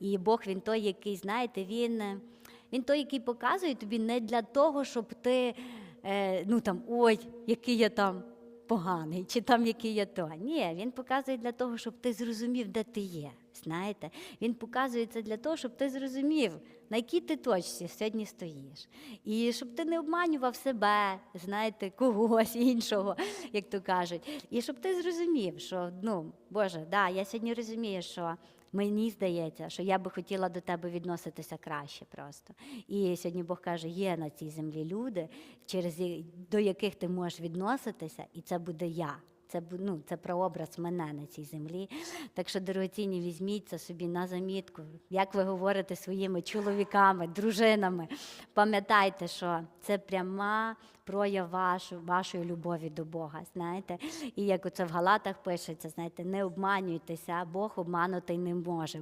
І Бог він той, який, знаєте, він, е, він той, який показує тобі не для того, щоб ти, е, ну там, ой, який я там поганий, чи там який я то. Ні, він показує для того, щоб ти зрозумів, де ти є. Знаєте, він показує це для того, щоб ти зрозумів, на якій ти точці сьогодні стоїш. І щоб ти не обманював себе, знаєте, когось іншого, як то кажуть. І щоб ти зрозумів, що ну, Боже, да, я сьогодні розумію, що мені здається, що я би хотіла до тебе відноситися краще просто. І сьогодні Бог каже, є на цій землі люди, через до яких ти можеш відноситися, і це буде я. Це ну, це прообраз мене на цій землі. Так що, дорогоцінні, візьміть це собі на замітку. Як ви говорите своїми чоловіками, дружинами, пам'ятайте, що це пряма прояв вашу, вашої любові до Бога. Знаєте, і як оце в Галатах пишеться, знаєте, не обманюйтеся, Бог обманутий не може.